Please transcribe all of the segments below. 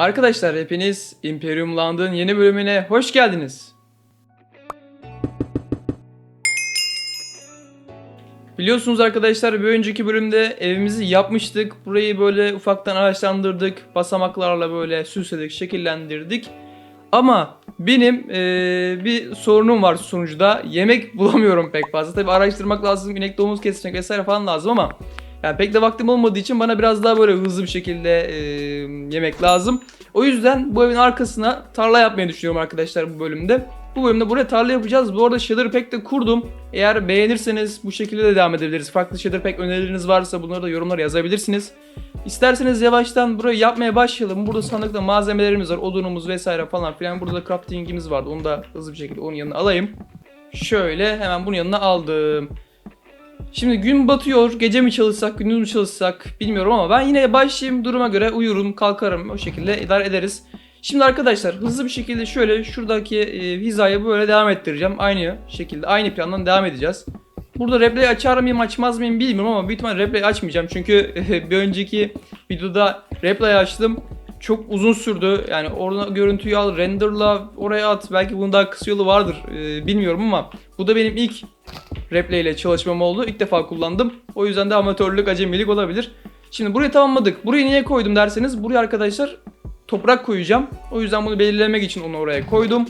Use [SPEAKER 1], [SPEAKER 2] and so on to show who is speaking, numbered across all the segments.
[SPEAKER 1] Arkadaşlar hepiniz Imperium Land'ın yeni bölümüne hoş geldiniz. Biliyorsunuz arkadaşlar bir önceki bölümde evimizi yapmıştık. Burayı böyle ufaktan araçlandırdık. Basamaklarla böyle süsledik, şekillendirdik. Ama benim eee, bir sorunum var sunucuda. Yemek bulamıyorum pek fazla. Tabi araştırmak lazım, inek domuz kesecek vesaire falan lazım ama yani pek de vaktim olmadığı için bana biraz daha böyle hızlı bir şekilde eee, yemek lazım. O yüzden bu evin arkasına tarla yapmayı düşünüyorum arkadaşlar bu bölümde. Bu bölümde buraya tarla yapacağız. Bu arada Shader Pack de kurdum. Eğer beğenirseniz bu şekilde de devam edebiliriz. Farklı Shader Pack önerileriniz varsa bunları da yorumlara yazabilirsiniz. İsterseniz yavaştan burayı yapmaya başlayalım. Burada sandıkta malzemelerimiz var. Odunumuz vesaire falan filan. Burada da craftingimiz vardı. Onu da hızlı bir şekilde onun yanına alayım. Şöyle hemen bunun yanına aldım. Şimdi gün batıyor. Gece mi çalışsak, gündüz mü çalışsak bilmiyorum ama ben yine başlayayım. Duruma göre uyurum, kalkarım. O şekilde idare ederiz. Şimdi arkadaşlar hızlı bir şekilde şöyle şuradaki e, hizaya böyle devam ettireceğim. Aynı şekilde, aynı plandan devam edeceğiz. Burada replay açar mıyım açmaz mıyım bilmiyorum ama büyük ihtimalle replay açmayacağım. Çünkü bir önceki videoda replay açtım. Çok uzun sürdü. Yani orada görüntüyü al, renderla oraya at. Belki bunun daha kısa yolu vardır. e, bilmiyorum ama bu da benim ilk replay ile çalışmam oldu. İlk defa kullandım. O yüzden de amatörlük, acemilik olabilir. Şimdi burayı tamamladık. Burayı niye koydum derseniz buraya arkadaşlar toprak koyacağım. O yüzden bunu belirlemek için onu oraya koydum.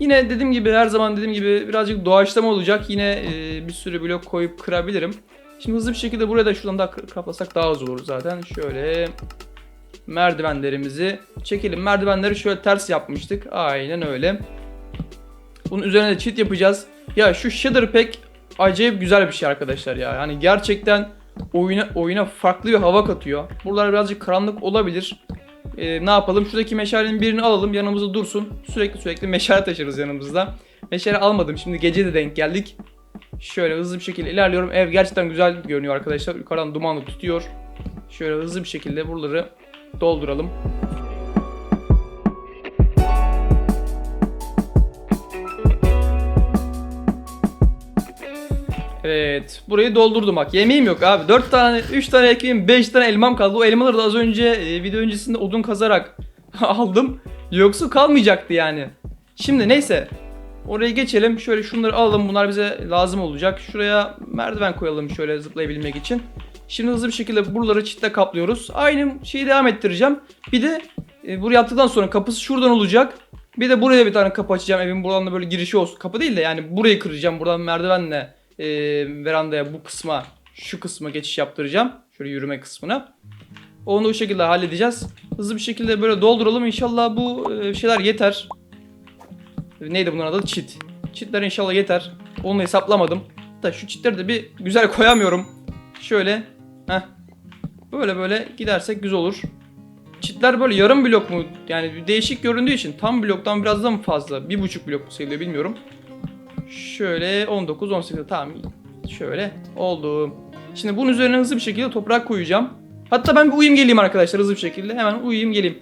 [SPEAKER 1] Yine dediğim gibi her zaman dediğim gibi birazcık doğaçlama olacak. Yine e, bir sürü blok koyup kırabilirim. Şimdi hızlı bir şekilde buraya da şuradan da kaplasak daha az olur zaten. Şöyle merdivenlerimizi çekelim. Merdivenleri şöyle ters yapmıştık. Aynen öyle. Bunun üzerine de çit yapacağız. Ya şu shader pack acayip güzel bir şey arkadaşlar ya. Yani gerçekten oyuna oyuna farklı bir hava katıyor. Buralar birazcık karanlık olabilir. Ee, ne yapalım? Şuradaki meşalenin birini alalım yanımızda dursun. Sürekli sürekli meşale taşırız yanımızda. Meşale almadım. Şimdi gece de denk geldik. Şöyle hızlı bir şekilde ilerliyorum. Ev gerçekten güzel görünüyor arkadaşlar. Yukarıdan dumanlı tutuyor. Şöyle hızlı bir şekilde buraları dolduralım. Evet. Burayı doldurdum bak. Yemeğim yok abi. 4 tane, 3 tane ekmeğim, 5 tane elmam kaldı. O elmaları da az önce e, video öncesinde odun kazarak aldım. Yoksa kalmayacaktı yani. Şimdi neyse. Oraya geçelim. Şöyle şunları alalım. Bunlar bize lazım olacak. Şuraya merdiven koyalım şöyle zıplayabilmek için. Şimdi hızlı bir şekilde buraları çitle kaplıyoruz. Aynı şeyi devam ettireceğim. Bir de e, burayı yaptıktan sonra kapısı şuradan olacak. Bir de buraya bir tane kapı açacağım. Evin buradan da böyle girişi olsun. Kapı değil de yani burayı kıracağım. Buradan merdivenle e, verandaya bu kısma şu kısma geçiş yaptıracağım. Şöyle yürüme kısmına. Onu o şekilde halledeceğiz. Hızlı bir şekilde böyle dolduralım. İnşallah bu e, şeyler yeter. Neydi bunun adı? Çit. Çitler inşallah yeter. Onu hesaplamadım. Da şu çitleri de bir güzel koyamıyorum. Şöyle. Heh. Böyle böyle gidersek güzel olur. Çitler böyle yarım blok mu? Yani değişik göründüğü için tam bloktan biraz daha mı fazla? Bir buçuk blok mu sayılıyor bilmiyorum. Şöyle 19, 18 tamam. Şöyle oldu. Şimdi bunun üzerine hızlı bir şekilde toprak koyacağım. Hatta ben bir uyuyayım geleyim arkadaşlar hızlı bir şekilde. Hemen uyuyayım geleyim.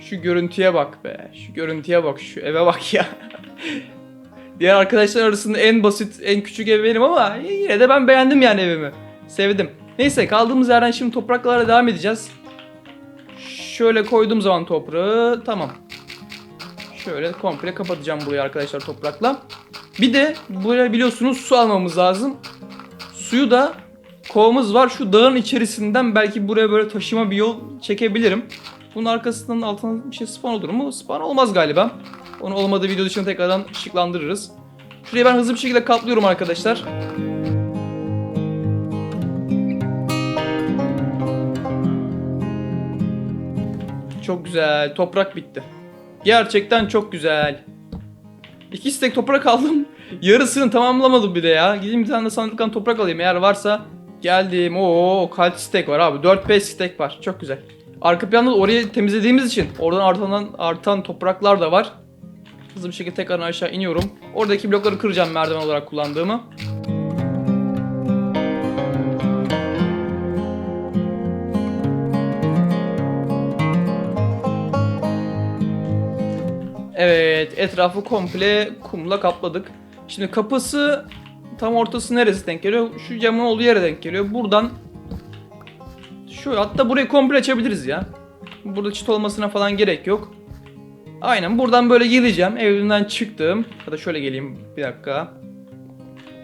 [SPEAKER 1] Şu görüntüye bak be. Şu görüntüye bak. Şu eve bak ya. Diğer arkadaşlar arasında en basit, en küçük ev benim ama yine de ben beğendim yani evimi. Sevdim. Neyse kaldığımız yerden şimdi topraklara devam edeceğiz. Şöyle koyduğum zaman toprağı tamam. Şöyle komple kapatacağım burayı arkadaşlar toprakla. Bir de buraya biliyorsunuz su almamız lazım. Suyu da kovamız var. Şu dağın içerisinden belki buraya böyle taşıma bir yol çekebilirim. Bunun arkasından altına bir şey spawn olur mu? Spawn olmaz galiba. Onu olmadığı video dışında tekrardan ışıklandırırız. Şurayı ben hızlı bir şekilde kaplıyorum arkadaşlar. Çok güzel. Toprak bitti. Gerçekten çok güzel. İki stek toprak aldım. Yarısını tamamlamadım bir de ya. Gideyim bir tane de sandıktan toprak alayım eğer varsa. Geldim. Oo kaç stek var abi? 4-5 stek var. Çok güzel. Arka planda da orayı temizlediğimiz için oradan artan, artan topraklar da var. Hızlı bir şekilde tekrar aşağı iniyorum. Oradaki blokları kıracağım merdiven olarak kullandığımı. Evet, etrafı komple kumla kapladık. Şimdi kapısı tam ortası neresi denk geliyor? Şu camın olduğu yere denk geliyor. Buradan Şu hatta burayı komple açabiliriz ya. Burada çit olmasına falan gerek yok. Aynen buradan böyle geleceğim. Evimden çıktım. Ya da şöyle geleyim bir dakika.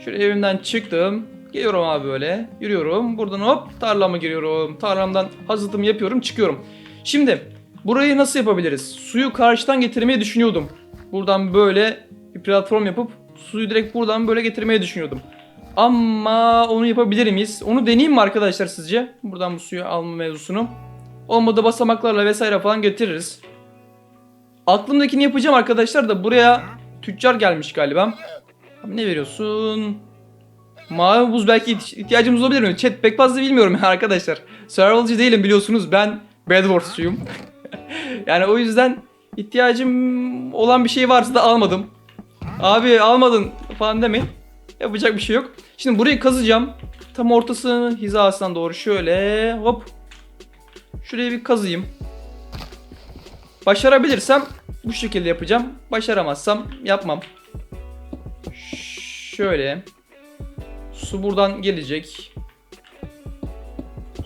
[SPEAKER 1] Şöyle evimden çıktım. Geliyorum abi böyle. Yürüyorum. Buradan hop tarlama giriyorum. Tarlamdan hazırlığımı yapıyorum. Çıkıyorum. Şimdi burayı nasıl yapabiliriz? Suyu karşıdan getirmeyi düşünüyordum. Buradan böyle bir platform yapıp suyu direkt buradan böyle getirmeyi düşünüyordum. Ama onu yapabilir miyiz? Onu deneyeyim mi arkadaşlar sizce? Buradan bu suyu alma mevzusunu. Olmadı basamaklarla vesaire falan getiririz. Aklımdakini yapacağım arkadaşlar da buraya tüccar gelmiş galiba. Abi ne veriyorsun? Mavi buz belki ihti- ihtiyacımız olabilir mi? Chat pek fazla bilmiyorum ya arkadaşlar. Survival'cı değilim biliyorsunuz. Ben Bedwars'çuyum. yani o yüzden ihtiyacım olan bir şey varsa da almadım. Abi almadın falan demeyin. Yapacak bir şey yok. Şimdi burayı kazacağım. Tam ortasını hizasından doğru şöyle hop. Şurayı bir kazıyım. Başarabilirsem bu şekilde yapacağım. Başaramazsam yapmam. Şöyle. Su buradan gelecek.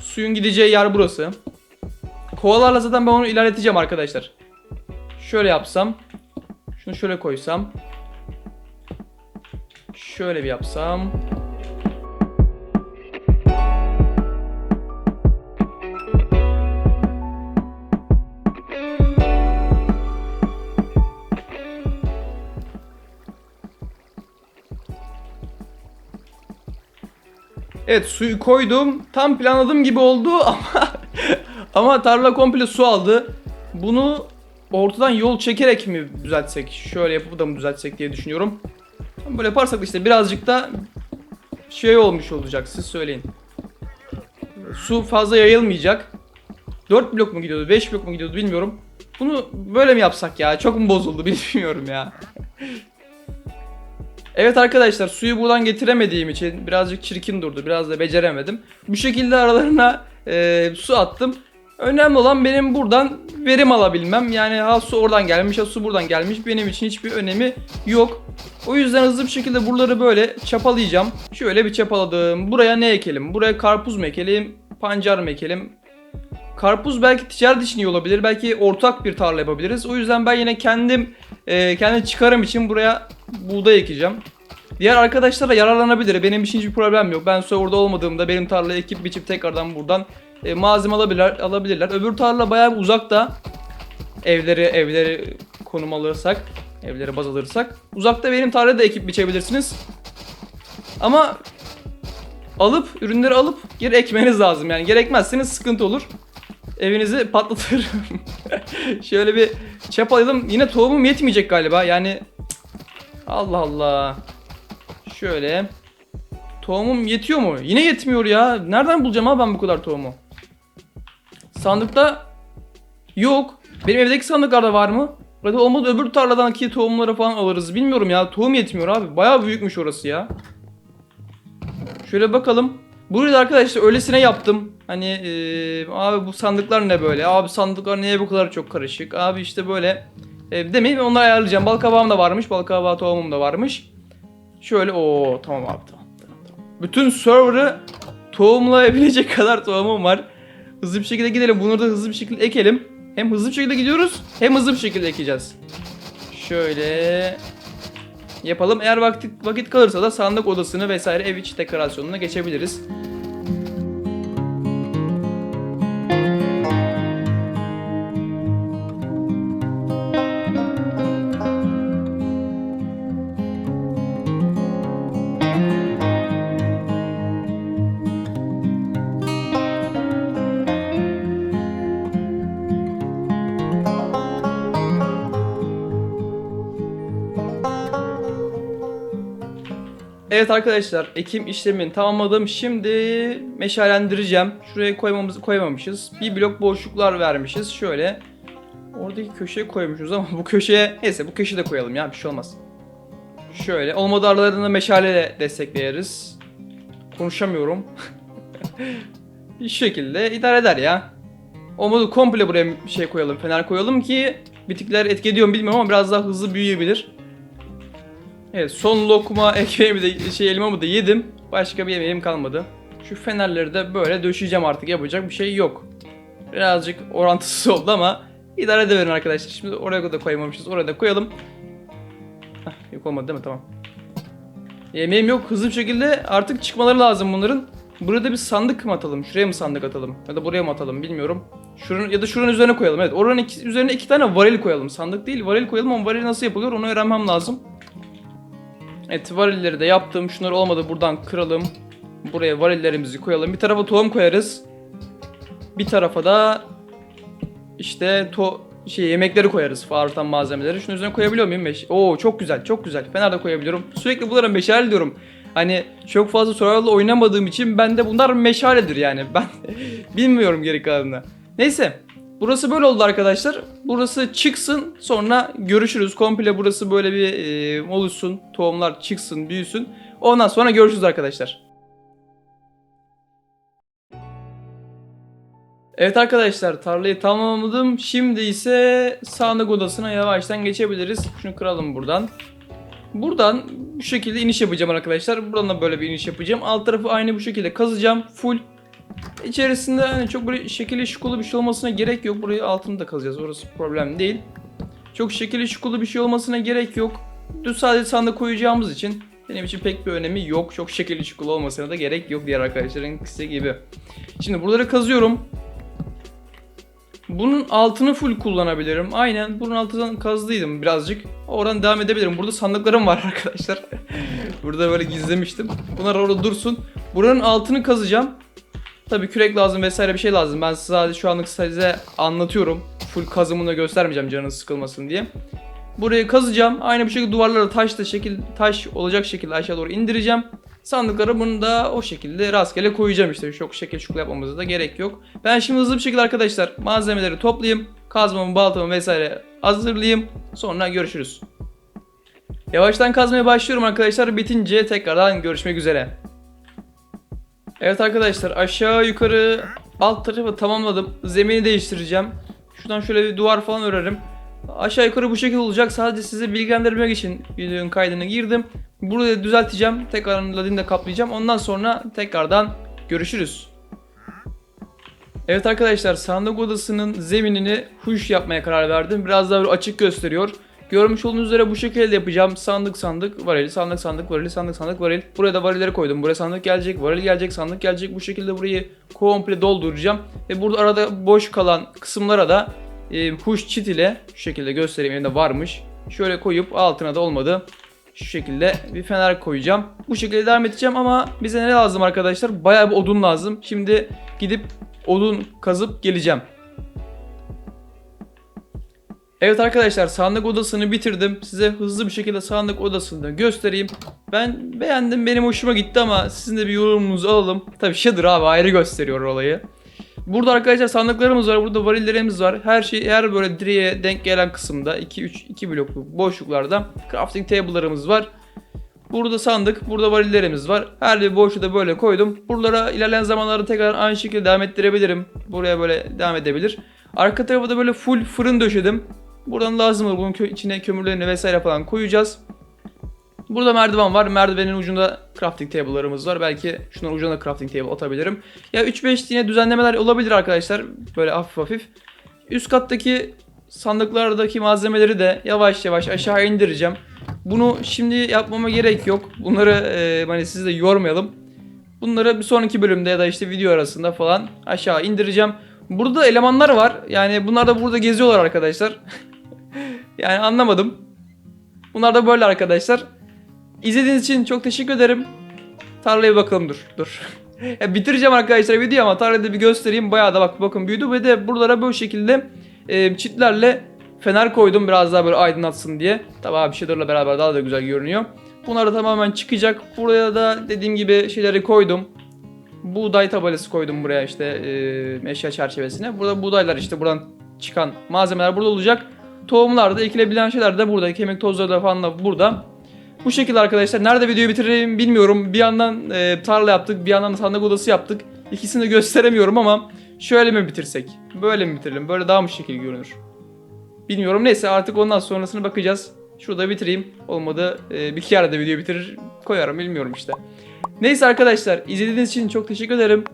[SPEAKER 1] Suyun gideceği yer burası. Kovalarla zaten ben onu ilerleteceğim arkadaşlar. Şöyle yapsam. Şunu şöyle koysam. Şöyle bir yapsam. Evet suyu koydum. Tam planladığım gibi oldu ama ama tarla komple su aldı. Bunu ortadan yol çekerek mi düzeltsek? Şöyle yapıp da mı düzeltsek diye düşünüyorum. Böyle yaparsak işte birazcık da şey olmuş olacak siz söyleyin. Su fazla yayılmayacak. 4 blok mu gidiyordu 5 blok mu gidiyordu bilmiyorum. Bunu böyle mi yapsak ya? Çok mu bozuldu bilmiyorum ya. Evet arkadaşlar suyu buradan getiremediğim için birazcık çirkin durdu. Biraz da beceremedim. Bu şekilde aralarına e, su attım. Önemli olan benim buradan verim alabilmem. Yani ha su oradan gelmiş ha su buradan gelmiş. Benim için hiçbir önemi yok. O yüzden hızlı bir şekilde buraları böyle çapalayacağım. Şöyle bir çapaladım. Buraya ne ekelim? Buraya karpuz mu ekelim? Pancar mı ekelim? Karpuz belki ticaret için iyi olabilir. Belki ortak bir tarla yapabiliriz. O yüzden ben yine kendim e, kendi çıkarım için buraya buğday ekeceğim. Diğer arkadaşlar da yararlanabilir. Benim için hiçbir problem yok. Ben serverda olmadığımda benim tarlayı ekip biçip tekrardan buradan e, malzeme alabilirler, alabilirler. Öbür tarla bayağı uzakta. Evleri evleri konum alırsak, evleri baz alırsak. Uzakta benim tarlayı da ekip biçebilirsiniz. Ama alıp ürünleri alıp geri ekmeniz lazım. Yani gerekmezseniz sıkıntı olur. Evinizi patlatırım. Şöyle bir çapalayalım. Yine tohumum yetmeyecek galiba. Yani Allah Allah. Şöyle. Tohumum yetiyor mu? Yine yetmiyor ya. Nereden bulacağım abi ben bu kadar tohumu? Sandıkta yok. Benim evdeki sandıklarda var mı? Hadi olmadı öbür tarladan ki tohumları falan alırız. Bilmiyorum ya. Tohum yetmiyor abi. Bayağı büyükmüş orası ya. Şöyle bakalım. Burayı da arkadaşlar öylesine yaptım. Hani eee, abi bu sandıklar ne böyle? Abi sandıklar niye bu kadar çok karışık? Abi işte böyle e, demeyin onları ayarlayacağım. Bal kabağım da varmış. Bal kabağı tohumum da varmış. Şöyle o tamam abi tamam, tamam, tamam. Bütün server'ı tohumlayabilecek kadar tohumum var. Hızlı bir şekilde gidelim. Bunları da hızlı bir şekilde ekelim. Hem hızlı bir şekilde gidiyoruz hem hızlı bir şekilde ekeceğiz. Şöyle yapalım. Eğer vakit, vakit kalırsa da sandık odasını vesaire ev içi dekorasyonuna geçebiliriz. Evet arkadaşlar ekim işlemini tamamladım. Şimdi meşalendireceğim. Şuraya koymamız koymamışız. Bir blok boşluklar vermişiz. Şöyle oradaki köşeye koymuşuz ama bu köşeye neyse bu köşede koyalım ya bir şey olmaz. Şöyle olmadı aralarında meşaleyle destekleyeriz. Konuşamıyorum. bir şekilde idare eder ya. Olmadı komple buraya şey koyalım, fener koyalım ki bitikler etki ediyor mu bilmiyorum ama biraz daha hızlı büyüyebilir. Evet son lokma ekmeğimi de şey elmamı da yedim. Başka bir yemeğim kalmadı. Şu fenerleri de böyle döşeyeceğim artık yapacak bir şey yok. Birazcık orantısız oldu ama idare edeverin arkadaşlar. Şimdi oraya da koymamışız. Oraya da koyalım. Heh, yok olmadı değil mi? Tamam. Yemeğim yok. Hızlı bir şekilde artık çıkmaları lazım bunların. Burada bir sandık mı atalım? Şuraya mı sandık atalım? Ya da buraya mı atalım bilmiyorum. Şuranın ya da şuranın üzerine koyalım. Evet oranın iki, üzerine iki tane varil koyalım. Sandık değil varil koyalım ama varil nasıl yapılıyor onu öğrenmem lazım. Evet varilleri de yaptım. Şunlar olmadı buradan kıralım. Buraya varillerimizi koyalım. Bir tarafa tohum koyarız. Bir tarafa da işte to şey yemekleri koyarız. Artan malzemeleri. Şunun üzerine koyabiliyor muyum? Meş Oo çok güzel, çok güzel. Fener de koyabiliyorum. Sürekli bunlara meşale diyorum. Hani çok fazla survival'da oynamadığım için bende bunlar meşaledir yani. Ben bilmiyorum geri kalanını. Neyse. Burası böyle oldu arkadaşlar. Burası çıksın sonra görüşürüz. Komple burası böyle bir e, oluşsun. Tohumlar çıksın, büyüsün. Ondan sonra görüşürüz arkadaşlar. Evet arkadaşlar tarlayı tamamladım. Şimdi ise sandık odasına yavaştan geçebiliriz. Şunu kıralım buradan. Buradan bu şekilde iniş yapacağım arkadaşlar. Buradan da böyle bir iniş yapacağım. Alt tarafı aynı bu şekilde kazacağım. Full. İçerisinde hani çok böyle şekilli şukulu bir şey olmasına gerek yok. Burayı altını da kazacağız. Orası problem değil. Çok şekilli şukulu bir şey olmasına gerek yok. Düz sadece sandık koyacağımız için benim için pek bir önemi yok. Çok şekilli şukulu olmasına da gerek yok diğer arkadaşların kısa gibi. Şimdi buraları kazıyorum. Bunun altını full kullanabilirim. Aynen bunun altından kazdıydım birazcık. Oradan devam edebilirim. Burada sandıklarım var arkadaşlar. Burada böyle gizlemiştim. Bunlar orada dursun. Buranın altını kazacağım. Tabii kürek lazım vesaire bir şey lazım. Ben sadece şu anlık size anlatıyorum. Full kazımını göstermeyeceğim canınız sıkılmasın diye. Burayı kazacağım. Aynı bu şekilde duvarlara taş da şekil taş olacak şekilde aşağı doğru indireceğim. Sandıkları bunu da o şekilde rastgele koyacağım işte. Çok şekil şukul yapmamıza da gerek yok. Ben şimdi hızlı bir şekilde arkadaşlar malzemeleri toplayayım. Kazmamı, baltamı vesaire hazırlayayım. Sonra görüşürüz. Yavaştan kazmaya başlıyorum arkadaşlar. Bitince tekrardan görüşmek üzere. Evet arkadaşlar aşağı yukarı alt tarafı tamamladım. Zemini değiştireceğim. Şuradan şöyle bir duvar falan örerim. Aşağı yukarı bu şekilde olacak. Sadece size bilgilendirmek için videonun kaydına girdim. Burada düzelteceğim. Tekrar ladinle kaplayacağım. Ondan sonra tekrardan görüşürüz. Evet arkadaşlar sandık odasının zeminini huş yapmaya karar verdim. Biraz daha açık gösteriyor. Görmüş olduğunuz üzere bu şekilde yapacağım. Sandık sandık varil, sandık sandık varil, sandık sandık varil. Buraya da varilleri koydum. Buraya sandık gelecek, varil gelecek, sandık gelecek. Bu şekilde burayı komple dolduracağım. Ve burada arada boş kalan kısımlara da e, huş çit ile şu şekilde göstereyim elimde varmış. Şöyle koyup altına da olmadı. Şu şekilde bir fener koyacağım. Bu şekilde devam edeceğim ama bize ne lazım arkadaşlar? Bayağı bir odun lazım. Şimdi gidip odun kazıp geleceğim. Evet arkadaşlar sandık odasını bitirdim. Size hızlı bir şekilde sandık odasını da göstereyim. Ben beğendim benim hoşuma gitti ama sizin de bir yorumunuzu alalım. Tabi Shader abi ayrı gösteriyor olayı. Burada arkadaşlar sandıklarımız var. Burada varillerimiz var. Her şey her böyle direğe denk gelen kısımda 2 3 2 blokluk boşluklarda crafting table'larımız var. Burada sandık, burada varillerimiz var. Her bir boşluğu da böyle koydum. Buralara ilerleyen zamanlarda tekrar aynı şekilde devam ettirebilirim. Buraya böyle devam edebilir. Arka tarafa da böyle full fırın döşedim. Buradan lazım olur. Bunun içine kömürlerini vesaire falan koyacağız. Burada merdiven var. Merdivenin ucunda crafting table'larımız var. Belki şunun ucuna da crafting table atabilirim. Ya 3-5 yine düzenlemeler olabilir arkadaşlar. Böyle hafif hafif. Üst kattaki sandıklardaki malzemeleri de yavaş yavaş aşağı indireceğim. Bunu şimdi yapmama gerek yok. Bunları e, hani sizi de yormayalım. Bunları bir sonraki bölümde ya da işte video arasında falan aşağı indireceğim. Burada elemanlar var. Yani bunlar da burada geziyorlar arkadaşlar. yani anlamadım. Bunlar da böyle arkadaşlar. İzlediğiniz için çok teşekkür ederim. Tarlaya bakalım dur. Dur. ya bitireceğim arkadaşlar video ama tarlayı bir göstereyim. Bayağı da bak bakın büyüdü ve de buralara böyle şekilde e, çitlerle fener koydum biraz daha böyle aydınlatsın diye. Tabii abi shader'la beraber daha da güzel görünüyor. Bunlar da tamamen çıkacak. Buraya da dediğim gibi şeyleri koydum. Buğday tabelası koydum buraya işte e, eşya çerçevesine. Burada buğdaylar işte buradan çıkan malzemeler burada olacak. Tohumlar da ekilebilen şeyler de burada. Kemik tozları da falan da burada. Bu şekilde arkadaşlar. Nerede videoyu bitireyim bilmiyorum. Bir yandan e, tarla yaptık, bir yandan da sandık odası yaptık. İkisini de gösteremiyorum ama şöyle mi bitirsek? Böyle mi bitirelim? Böyle daha mı şekil görünür? Bilmiyorum. Neyse artık ondan sonrasını bakacağız. Şurada bitireyim. Olmadı e, bir iki yerde video bitirir koyarım bilmiyorum işte. Neyse arkadaşlar izlediğiniz için çok teşekkür ederim.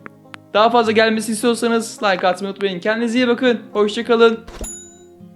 [SPEAKER 1] Daha fazla gelmesi istiyorsanız like atmayı unutmayın. Kendinize iyi bakın. Hoşçakalın.